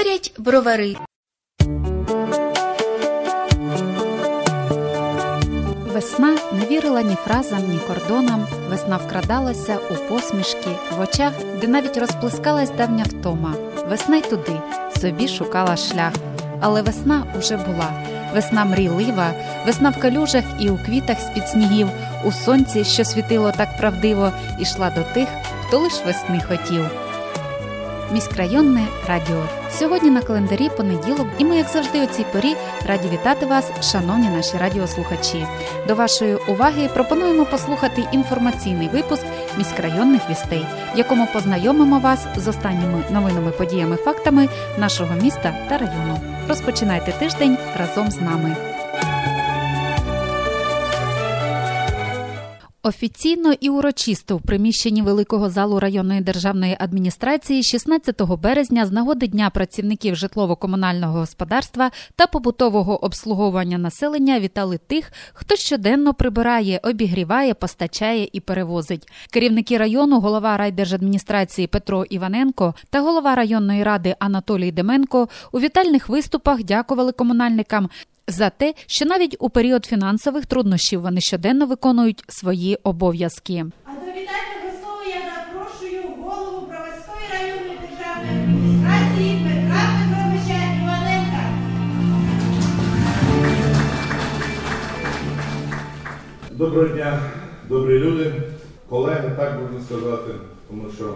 Говорять бровари. Весна не вірила ні фразам, ні кордонам. Весна вкрадалася у посмішки, в очах, де навіть розплескалась давня втома. Весна й туди собі шукала шлях. Але весна уже була. Весна мрійлива, весна в калюжах і у квітах з-під снігів, у сонці, що світило так правдиво, ішла до тих, хто лиш весни хотів. Міськрайонне радіо. Сьогодні на календарі понеділок, і ми, як завжди, у цій порі раді вітати вас, шановні наші радіослухачі. До вашої уваги пропонуємо послухати інформаційний випуск міськрайонних вістей, в якому познайомимо вас з останніми новинами, подіями, фактами нашого міста та району. Розпочинайте тиждень разом з нами. Офіційно і урочисто в приміщенні великого залу районної державної адміністрації 16 березня з нагоди Дня працівників житлово-комунального господарства та побутового обслуговування населення вітали тих, хто щоденно прибирає, обігріває, постачає і перевозить. Керівники району, голова райдержадміністрації Петро Іваненко та голова районної ради Анатолій Деменко у вітальних виступах дякували комунальникам за те, що навіть у період фінансових труднощів вони щоденно виконують свої обов'язки. А до вітального слова я запрошую голову Броварської районної державної адміністрації Петра Петровича Іваненка. Доброго дня, добрі люди, колеги, так можна сказати, тому що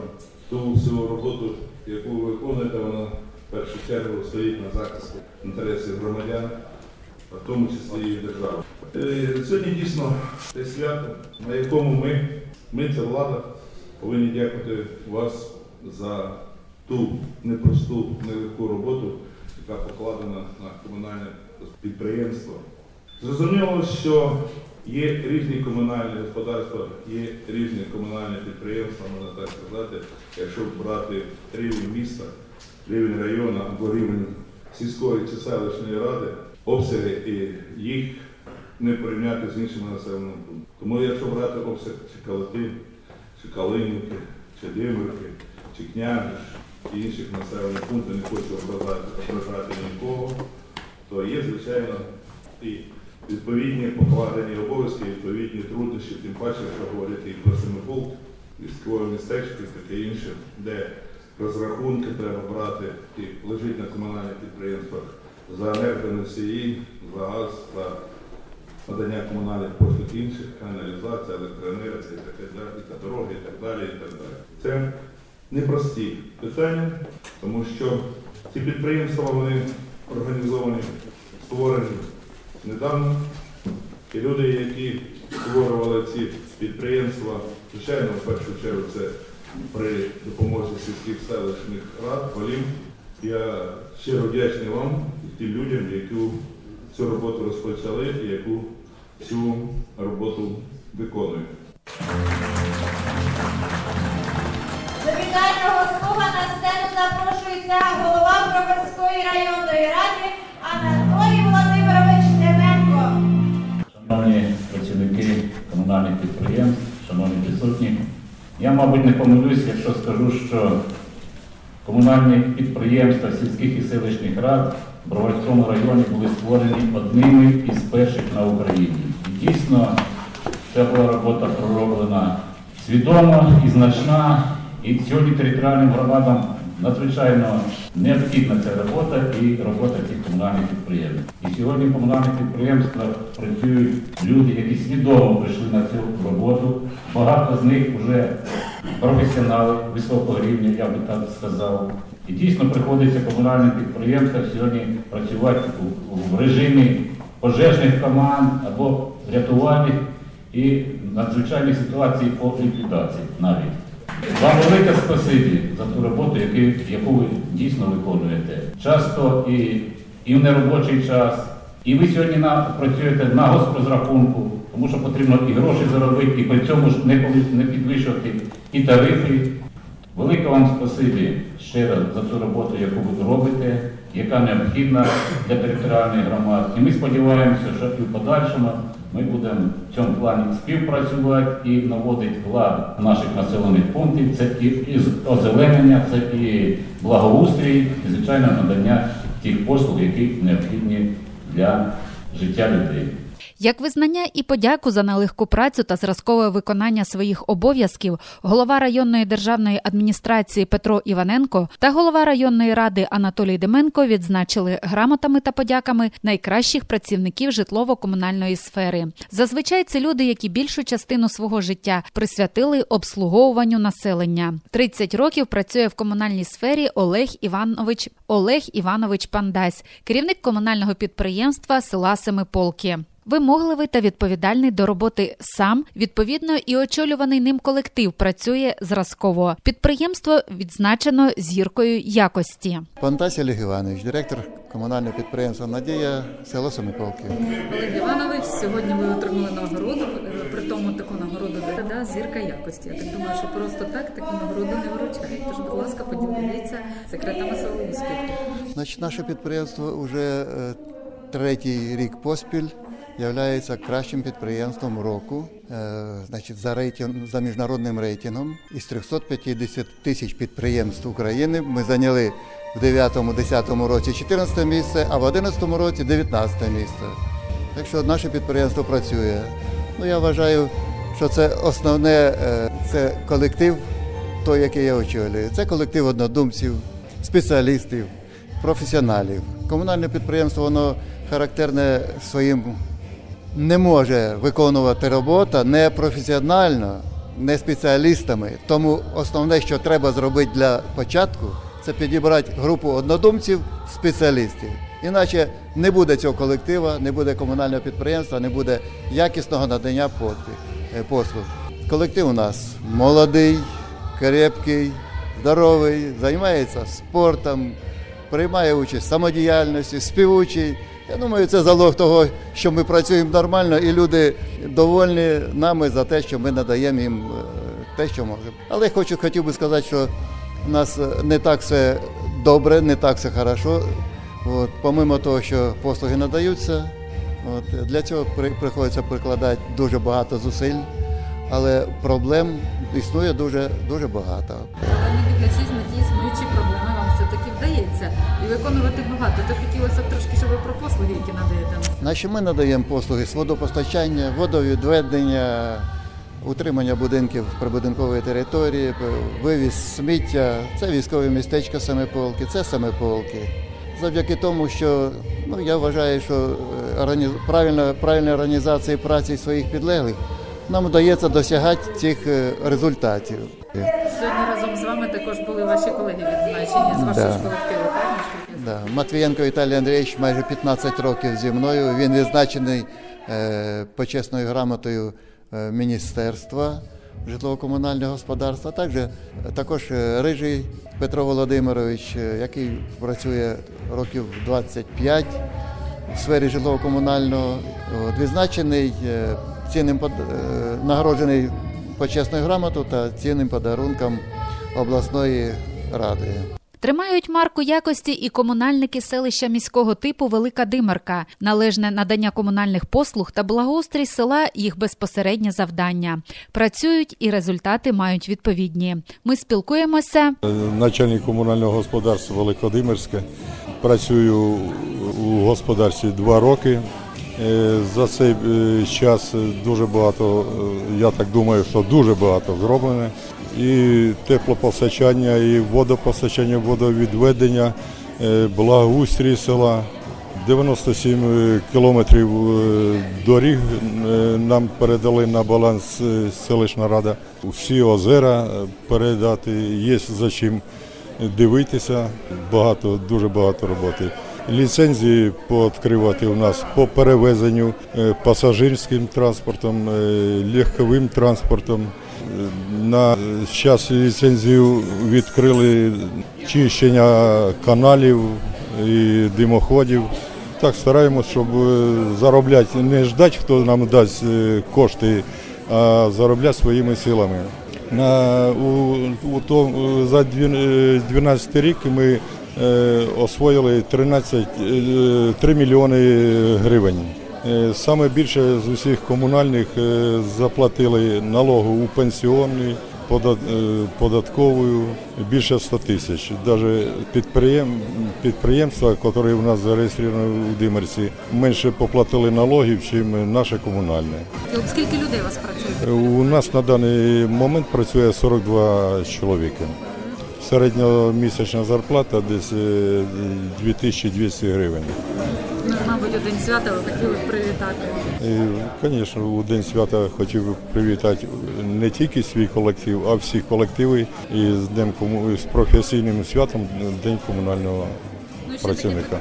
ту всю роботу, яку ви виконуєте, вона в першу чергу стоїть на захисті інтересів громадян, в тому числі і держави. Е, Сьогодні дійсно те свято, на якому ми, ми це влада, повинні дякувати вас за ту непросту, нелегку роботу, яка покладена на комунальне підприємство. Зрозуміло, що є різні комунальні господарства, є різні комунальні підприємства, можна так сказати, якщо брати рівень міста, рівень району або рівень сільської чи селищної ради, обсяги і їх не порівняти з іншими населеними пунктами. Тому якщо брати обсяг чи Калатин, чи Калинівки, чи Димирки, чи Княжиш, і інших населених пунктів, не хочу ображати, нікого, то є, звичайно, і відповідні покладені обов'язки, відповідні труднощі, тим паче, якщо говорити і про Семиполк, військове містечко і таке інше, де розрахунки треба брати і лежить на комунальних підприємствах за енергоносії, за газ, за надання комунальних послуг інших, каналізація, електроенергія, і дороги і так далі. і так далі. Це непрості питання, тому що ці підприємства вони організовані, створені недавно. І люди, які створювали ці підприємства, звичайно, в першу чергу це при допомозі сільських селищних рад, голів. Я щиро вдячний вам тим людям, які цю роботу розпочали і яку цю роботу виконують. До вітального слова на сцену запрошується голова Броварської районної ради Анатолій Володимирович Деменко. Шановні працівники комунальних підприємств, шановні присутні, я, мабуть, не помилюсь, якщо скажу, що комунальні підприємства сільських і селищних рад в Броварському районі були створені одними із перших на Україні. І дійсно, це була робота пророблена свідомо і значна, і сьогодні територіальним громадам надзвичайно необхідна ця робота і робота цих комунальних підприємств. І сьогодні в комунальних підприємствах працюють люди, які свідомо прийшли на цю роботу. Багато з них вже професіонали високого рівня, я би так сказав. І дійсно приходиться комунальним підприємствам сьогодні працювати в режимі пожежних команд або рятувальних і надзвичайних ситуацій по ліквідації навіть. Вам велике спасибі за ту роботу, яку, ви дійсно виконуєте. Часто і, і в неробочий час. І ви сьогодні на, працюєте на госпрозрахунку, тому що потрібно і гроші заробити, і при цьому ж не, не підвищувати і тарифи. Велике вам спасибі ще раз за цю роботу, яку ви робите, яка необхідна для територіальних громад. І ми сподіваємося, що і в подальшому Ми будемо в цьому плані співпрацювати і наводити лад наших населених пунктів. Це і, озеленення, це і благоустрій, і звичайно надання тих послуг, які необхідні для життя людей. Як визнання і подяку за нелегку працю та зразкове виконання своїх обов'язків, голова районної державної адміністрації Петро Іваненко та голова районної ради Анатолій Деменко відзначили грамотами та подяками найкращих працівників житлово-комунальної сфери. Зазвичай це люди, які більшу частину свого життя присвятили обслуговуванню населення. 30 років працює в комунальній сфері Олег Іванович Олег Іванович Пандась, керівник комунального підприємства села Семиполки. Вимогливий та відповідальний до роботи сам, відповідно, і очолюваний ним колектив працює зразково. Підприємство відзначено зіркою якості. Пантась Олег Іванович, директор комунального підприємства Надія, село Семиполки. Олег Іванович, сьогодні ви отримали нагороду, при тому таку нагороду да, зірка якості. Я так думаю, що просто так таку нагороду не вручають. Тож, будь ласка, поділіться секретами свого успіху. Значить, наше підприємство вже е, третій рік поспіль являється кращим підприємством року. Е, значить, за, рейтинг, за міжнародним рейтингом із 350 тисяч підприємств України ми зайняли в 9-10 році 14 місце, а в 11 році 19 місце. Так що наше підприємство працює. Ну, я вважаю, що це основне е, це колектив, той, який я очолюю. Це колектив однодумців, спеціалістів, професіоналів. Комунальне підприємство воно характерне своїм не може виконувати роботу не професіонально, не спеціалістами. Тому основне, що треба зробити для початку, це підібрати групу однодумців, спеціалістів. Іначе не буде цього колектива, не буде комунального підприємства, не буде якісного надання е, послуг. Колектив у нас молодий, крепкий, здоровий, займається спортом, приймає участь в самодіяльності, співучий. Я думаю, це залог того, що ми працюємо нормально, і люди довольні нами за те, що ми надаємо їм е, те, що можемо. Але хочу, хотів би сказати, що у нас е, не так все добре, не так все хорошо. От, помимо того, що послуги надаються, от, для цього при, приходиться прикладати дуже багато зусиль, але проблем існує дуже, дуже багато. Дивлячись на ті існуючі проблеми, вам все-таки вдається і виконувати багато. То хотілося б трошки, щоб ви про послуги, які надаєте. Наші ми надаємо послуги з водопостачання, водовідведення, утримання будинків прибудинкової території, вивіз сміття, це військове містечко Семиполки, це Семиполки. Завдяки тому, що ну, я вважаю, що е, органі... правильна, правильна праці своїх підлеглих нам вдається досягати цих е, результатів. Сьогодні разом з вами також були ваші колеги відзначені з вашого Да. колективу? Да. Матвієнко Віталій Андрійович майже 15 років зі мною. Він відзначений е, почесною грамотою е, Міністерства житлово-комунального господарства. Також, також е, Рижий Петро Володимирович, е, який працює років 25 в сфері житлово-комунального, відзначений цінним нагороджений почесною грамотою та цінним подарунком обласної ради. Тримають марку якості і комунальники селища міського типу Велика Димерка. Належне надання комунальних послуг та благоустрій села їх безпосереднє завдання. Працюють і результати мають відповідні. Ми спілкуємося. начальник комунального господарства Великодимирське. Працюю у господарстві два роки. Е, За цей е, час дуже багато, е, я так думаю, що дуже багато зроблено. І теплопостачання, і водопостачання, водовідведення, благоустрій села. 97 кілометрів доріг нам передали на баланс селищна рада. Всі озера передати, є за чим дивитися. Багато, дуже багато роботи. Ліцензії пооткривати у нас по перевезенню е, пасажирським транспортом, е, легковим транспортом. Е, На час ліцензію відкрили чищення каналів і димоходів. Так стараємось, щоб заробляти, не ждати, хто нам дасть кошти, а заробляти своїми силами. На, у, у за дві- е, 12 рік ми освоїли 13, е, 3 мільйони гривень. Е, Саме більше з усіх комунальних е, заплатили налогу у пенсіонний, пода- е, податкову більше 100 тисяч. Навіть підприєм, підприємства, які у нас зареєстровані у Димерці, менше поплатили налогів, ніж наше комунальне. Скільки людей у вас працює? У нас на даний момент працює 42 чоловіка. Середньомісячна зарплата десь е, 2200 гривень. Ну, Мабуть, у день свята ви хотіли б привітати. Звісно, у День свята хотів би привітати не тільки свій колектив, а всі колективи і з Днем з професійним святом День комунального Ну, працівника.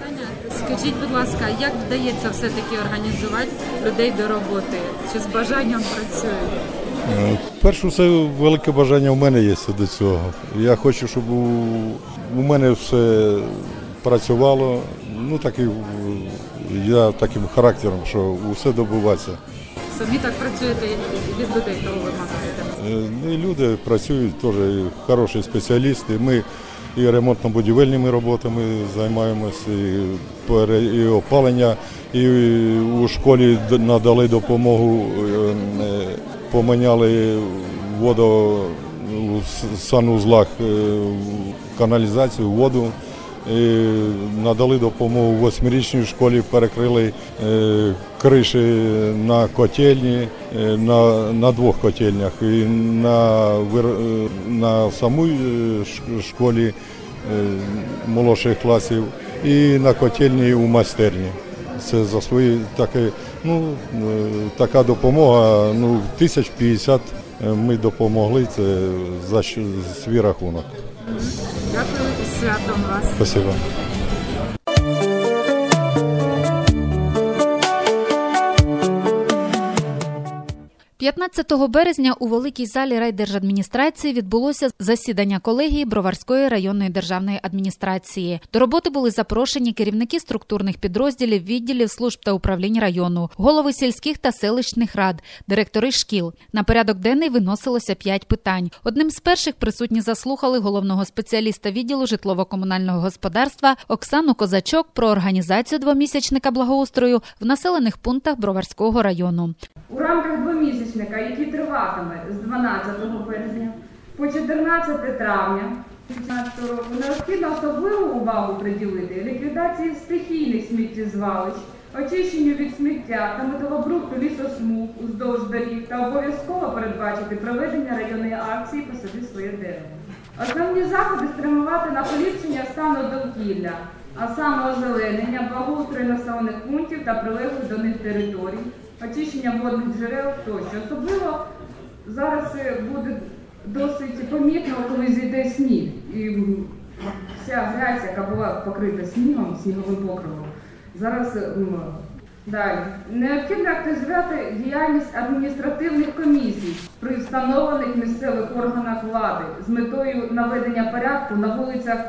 Скажіть, будь ласка, як вдається все-таки організувати людей до роботи? Чи з бажанням працюють? Е, Перше, все велике бажання в мене є до цього. Я хочу, щоб у, мене все працювало. Ну так і я таким характером, що усе добувається. Самі так працюєте і від людей, того вимагаєте? Е, люди працюють теж хороші спеціалісти. Ми і ремонтно-будівельними роботами займаємося, і, і опалення, і у школі надали допомогу, е, поміняли воду с- санузлах, е, каналізацію, воду. І надали допомогу восьмирічній школі, перекрили е, криші на котельні, е, на, на двох котельнях. І на, на самій школі молодших класів і на котельні у майстерні. Це за свої таке, ну, е, така допомога, ну, 1050 ми допомогли, це за свій рахунок. Дякую і святом вас. Спасибо. 15 березня у великій залі райдержадміністрації відбулося засідання колегії Броварської районної державної адміністрації. До роботи були запрошені керівники структурних підрозділів, відділів служб та управлінь району, голови сільських та селищних рад, директори шкіл. На порядок денний виносилося п'ять питань. Одним з перших присутні заслухали головного спеціаліста відділу житлово-комунального господарства Оксану Козачок про організацію двомісячника благоустрою в населених пунктах Броварського району. У рамках двомісячника, який триватиме з 12 березня по 14 травня 2015 року, необхідно особливу увагу приділити ліквідації стихійних сміттєзвалищ, очищенню від сміття та металобрухту лісосмуг уздовж доріг та обов'язково передбачити проведення районної акції «Посади своє дерево». Основні заходи спрямувати на поліпшення стану довкілля, а саме озеленення, благоустрою населених пунктів та прилеглих до них територій, очищення водних джерел тощо. Особливо зараз буде досить помітно, коли зійде сніг. І вся грязь, яка була покрита снігом, сніговим покривом, зараз далі. Необхідно активізувати діяльність адміністративних комісій при встановлених місцевих органах влади з метою наведення порядку на вулицях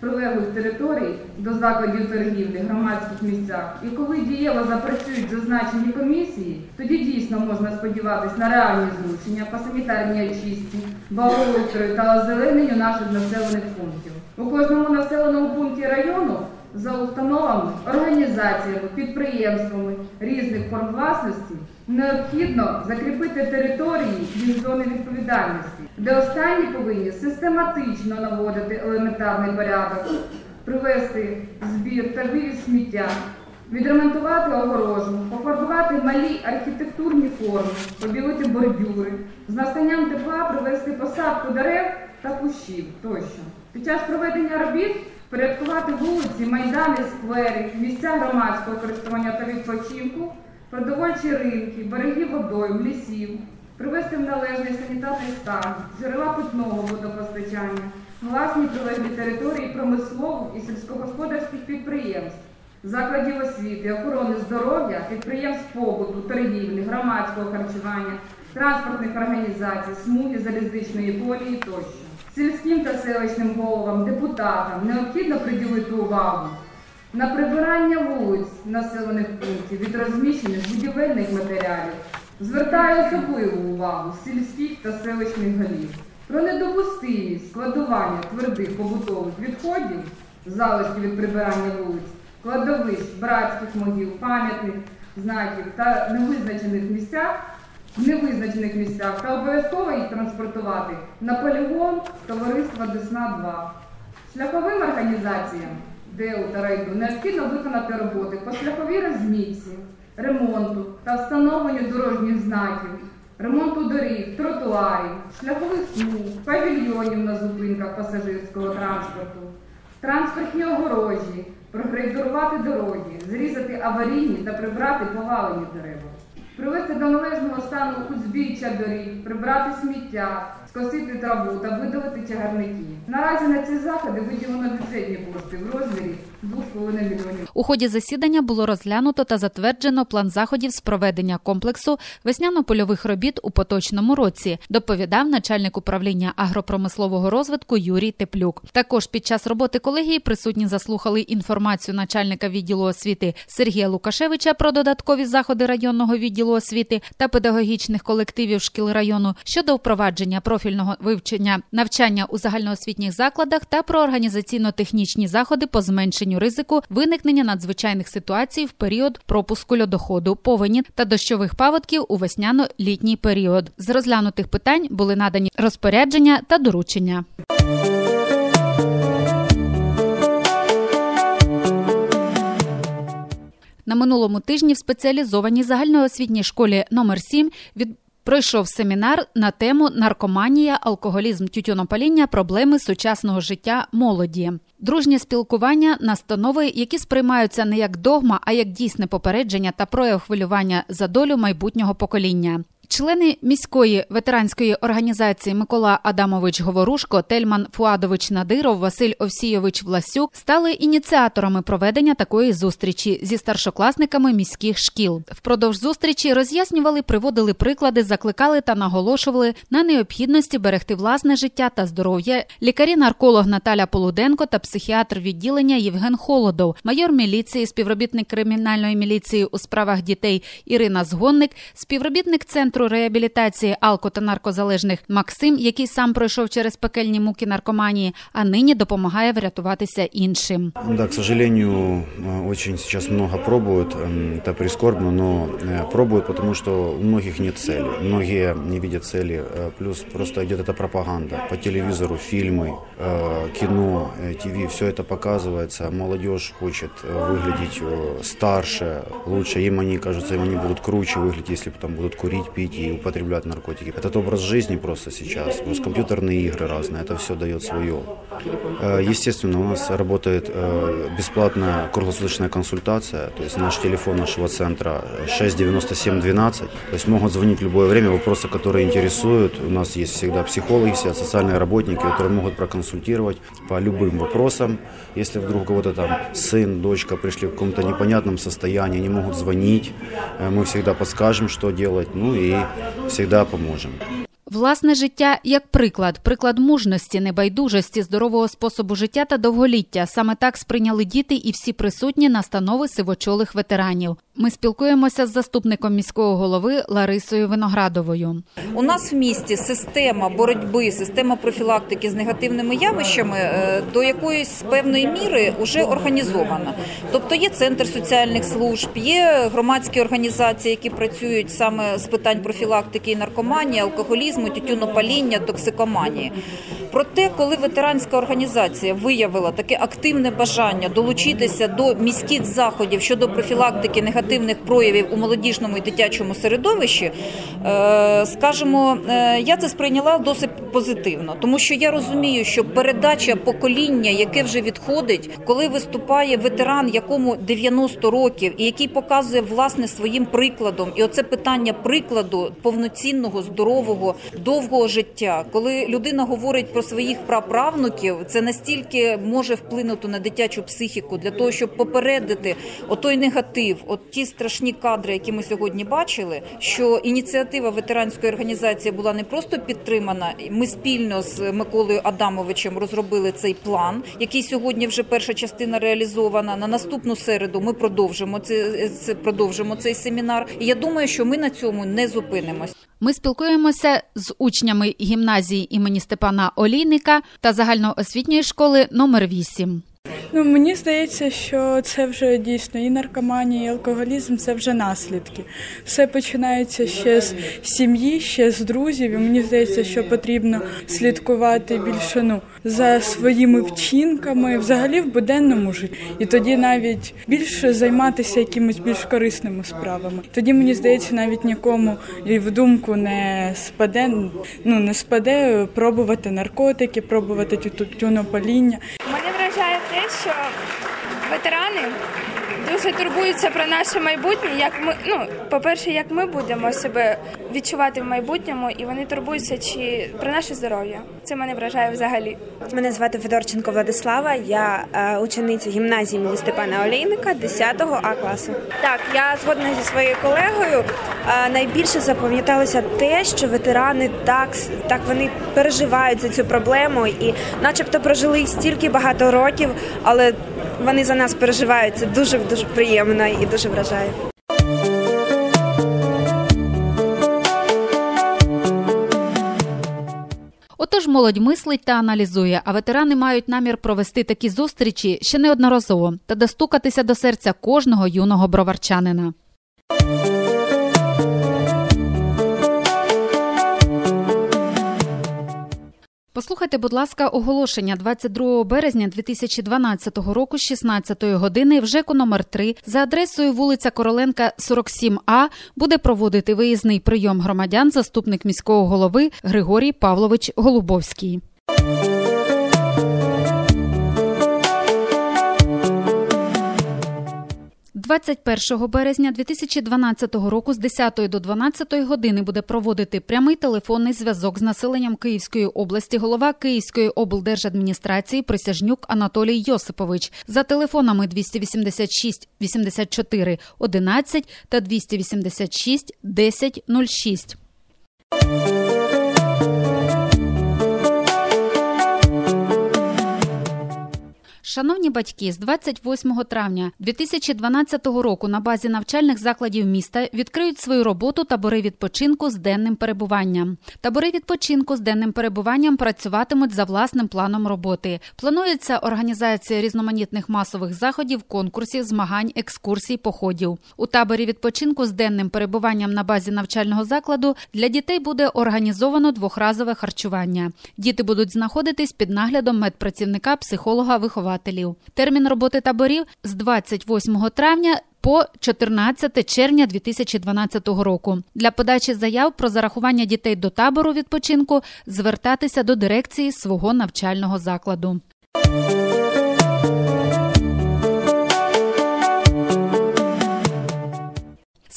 прилеглих територій до закладів торгівлі, громадських місцях. І коли дієво запрацюють зазначені комісії, тоді дійсно можна сподіватись на реальні зрушення по санітарній очистці, благоустрою та озелененню наших населених пунктів. У кожному населеному пункті району за установами, організаціями, підприємствами різних форм власності необхідно закріпити території від зони відповідальності, де останні повинні систематично наводити елементарний порядок, привести збір та вивіз сміття, відремонтувати огорожу, пофарбувати малі архітектурні форми, побілити бордюри, з настанням тепла привести посадку дерев та кущів тощо. Під час проведення робіт порядкувати вулиці, майдани, сквери, місця громадського користування та відпочинку, продовольчі ринки, береги водойм, лісів, привести в належний санітарний стан, джерела питного водопостачання, власні прилеглі території промислових і сільськогосподарських підприємств, закладів освіти, охорони здоров'я, підприємств побуту, торгівлі, громадського харчування, транспортних організацій, смуги залізничної колії тощо. Сільським та селищним головам, депутатам необхідно приділити увагу на прибирання вулиць населених пунктів від розміщених будівельних матеріалів. Звертаю особливу увагу сільських та селищних голів про недопустимість складування твердих побутових відходів, залишків від прибирання вулиць, кладовищ, братських могил, пам'ятних, знаків та невизначених місцях, в невизначених місцях та обов'язково їх транспортувати на полігон товариства Десна 2. Шляховим організаціям ДЕУ та райду необхідно виконати роботи по шляховій розмітці, ремонту та встановленню дорожніх знаків, ремонту доріг, тротуарів, шляхових смуг, павільйонів на зупинках пасажирського транспорту, транспортні огорожі, прогрейдерувати дороги, зрізати аварійні та прибрати повалені дерева. Привести до належного стану узбіччя доріг, прибрати сміття, скосити траву та видалити чагарники. Наразі на ці заходи виділено бюджетні кошти в розмірі 2,5 мільйонів. У ході засідання було розглянуто та затверджено план заходів з проведення комплексу весняно-польових робіт у поточному році, доповідав начальник управління агропромислового розвитку Юрій Теплюк. Також під час роботи колегії присутні заслухали інформацію начальника відділу освіти Сергія Лукашевича про додаткові заходи районного відділу освіти та педагогічних колективів шкіл району щодо впровадження профільного вивчення навчання у загальноосвітніх закладах та про організаційно-технічні заходи по зменшенню ризику виникнення надзвичайних ситуацій в період пропуску льодоходу, повені та дощових паводків у весняно-літній період. З розглянутих питань були надані розпорядження та доручення. На минулому тижні в спеціалізованій загальноосвітній школі номер 7 від Пройшов семінар на тему наркоманія, алкоголізм, тютюнопаління, проблеми сучасного життя молоді. Дружнє спілкування, настанови, які сприймаються не як догма, а як дійсне попередження та прояв хвилювання за долю майбутнього покоління. Члени міської ветеранської організації Микола Адамович Говорушко, Тельман Фуадович Надиров, Василь Овсійович Власюк стали ініціаторами проведення такої зустрічі зі старшокласниками міських шкіл. Впродовж зустрічі роз'яснювали, приводили приклади, закликали та наголошували на необхідності берегти власне життя та здоров'я. Лікарі-нарколог Наталя Полуденко та психіатр відділення Євген Холодов, майор міліції, співробітник кримінальної міліції у справах дітей Ірина Згонник, співробітник центру реабілітації алко та наркозалежних Максим, який сам пройшов через пекельні муки наркоманії, а нині допомагає врятуватися іншим. Да, к сожалению, э, очень сейчас много пробуют, эм, это прискорбно, но э, пробуют, потому что у многих нет цели. Многие не видят цели, э, плюс просто идет эта пропаганда по телевизору, фильмы, э, кино, э, ТВ, все это показывается. Молодежь хочет э, выглядеть э, старше, лучше. Им они кажется, им они будут круче выглядеть, если там будут курить, пить И употреблять наркотики. Этот образ жизни просто сейчас, плюс компьютерные игры разные, это все дает свое. Э, Естественно, у нас работает э, бесплатная круглосуточная консультация, то есть наш телефон нашего центра 697 12, то есть могут звонить в любое время, вопросы, которые интересуют. У нас есть всегда психологи, все социальные работники, которые могут проконсультировать по любым вопросам. Если вдруг кого-то там сын, дочка пришли в каком-то непонятном состоянии, не могут звонить, э, мы всегда подскажем, что делать, ну и всегда поможем. Власне життя як приклад, приклад мужності, небайдужості, здорового способу життя та довголіття. Саме так сприйняли діти і всі присутні настанови сивочолих ветеранів. Ми спілкуємося з заступником міського голови Ларисою Виноградовою. У нас в місті система боротьби, система профілактики з негативними явищами е, до якоїсь певної міри вже організована. Тобто є центр соціальних служб, є громадські організації, які працюють саме з питань профілактики і наркоманії, алкоголізму, тютюнопаління, токсикоманії. Проте, коли ветеранська організація виявила таке активне бажання долучитися до міських заходів щодо профілактики негативних проявів у молодіжному і дитячому середовищі, е, скажімо, е, я це сприйняла досить позитивно, тому що я розумію, що передача покоління, яке вже відходить, коли виступає ветеран, якому 90 років, і який показує власне своїм прикладом, і оце питання прикладу повноцінного, здорового, довгого життя, коли людина говорить про своїх праправнуків, це настільки може вплинути на дитячу психіку для того, щоб попередити отой негатив, от ті страшні кадри, які ми сьогодні бачили. Що ініціатива ветеранської організації була не просто підтримана. Ми спільно з Миколою Адамовичем розробили цей план, який сьогодні вже перша частина реалізована. На наступну середу ми продовжимо це, продовжимо цей семінар. І я думаю, що ми на цьому не зупинимось. Ми спілкуємося з учнями гімназії імені Степана Олійника та загальноосвітньої школи номер 8 Ну мені здається, що це вже дійсно і наркоманія, і алкоголізм це вже наслідки. Все починається ще з сім'ї, ще з друзів. І мені здається, що потрібно слідкувати більше ну за своїми вчинками, взагалі в буденному житті. І тоді навіть більше займатися якимись більш корисними справами. Тоді мені здається, навіть нікому і в думку не спаде, ну не спаде пробувати наркотики, пробувати тютюнопаління. Що ветерани дуже турбуються про наше майбутнє. Як ми, ну, по-перше, як ми будемо себе відчувати в майбутньому, і вони турбуються чи про наше здоров'я. Це мене вражає взагалі. Мене звати Федорченко Владислава. Я е, учениця гімназії імені Степана Олійника 10 А класу. Так, я згодна зі своєю колегою. Е, найбільше запам'яталося те, що ветерани так, так вони переживають за цю проблему і, начебто, прожили стільки багато років, але вони за нас переживають. Це дуже дуже приємно і дуже вражає. Отож, молодь мислить та аналізує, а ветерани мають намір провести такі зустрічі ще неодноразово та достукатися до серця кожного юного броварчанина. Послухайте, будь ласка, оголошення 22 березня 2012 року з 16 години в ЖЕКу номер 3 за адресою вулиця Короленка, 47А буде проводити виїзний прийом громадян заступник міського голови Григорій Павлович Голубовський. 21 березня 2012 року з 10 до 12 години буде проводити прямий телефонний зв'язок з населенням Київської області голова Київської облдержадміністрації Присяжнюк Анатолій Йосипович за телефонами 286 84 11 та 286 10 06. Шановні батьки, з 28 травня 2012 року на базі навчальних закладів міста відкриють свою роботу табори відпочинку з денним перебуванням. Табори відпочинку з денним перебуванням працюватимуть за власним планом роботи. Планується організація різноманітних масових заходів, конкурсів, змагань, екскурсій, походів. У таборі відпочинку з денним перебуванням на базі навчального закладу для дітей буде організовано двохразове харчування. Діти будуть знаходитись під наглядом медпрацівника, психолога, вихователя. Термін роботи таборів з 28 травня по 14 червня 2012 року. Для подачі заяв про зарахування дітей до табору відпочинку звертатися до дирекції свого навчального закладу.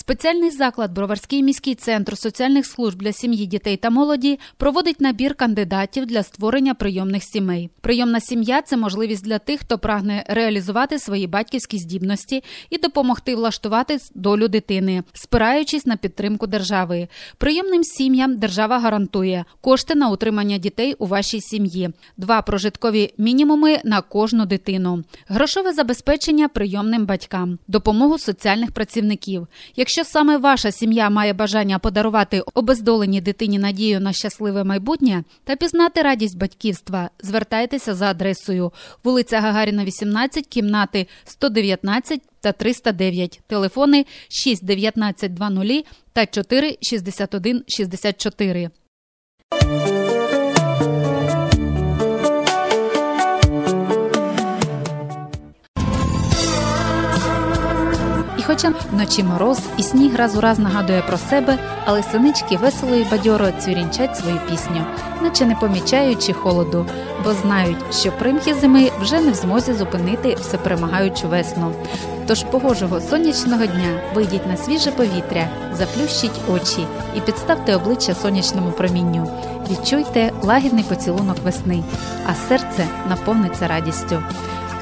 Спеціальний заклад Броварський міський центр соціальних служб для сім'ї, дітей та молоді проводить набір кандидатів для створення прийомних сімей. Прийомна сім'я це можливість для тих, хто прагне реалізувати свої батьківські здібності і допомогти влаштувати долю дитини, спираючись на підтримку держави. Прийомним сім'ям держава гарантує кошти на утримання дітей у вашій сім'ї, два прожиткові мінімуми на кожну дитину, грошове забезпечення прийомним батькам, допомогу соціальних працівників. Якщо саме ваша сім'я має бажання подарувати обездоленій дитині надію на щасливе майбутнє та пізнати радість батьківства, звертайтеся за адресою. Вулиця Гагаріна, 18, кімнати 119 та 309, телефони 6 19 20 та 4 61 64. Хоча вночі мороз і сніг раз у раз нагадує про себе, але синички весело і бадьоро цвірінчать свою пісню, наче не помічаючи холоду, бо знають, що примхи зими вже не в змозі зупинити всеперемагаючу весну. Тож погожого сонячного дня вийдіть на свіже повітря, заплющіть очі і підставте обличчя сонячному промінню. Відчуйте лагідний поцілунок весни, а серце наповниться радістю.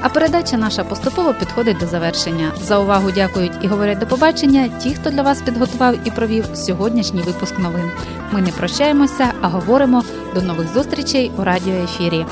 А передача наша поступово підходить до завершення. За увагу дякують і говорять до побачення ті, хто для вас підготував і провів сьогоднішній випуск новин. Ми не прощаємося, а говоримо до нових зустрічей у радіоефірі.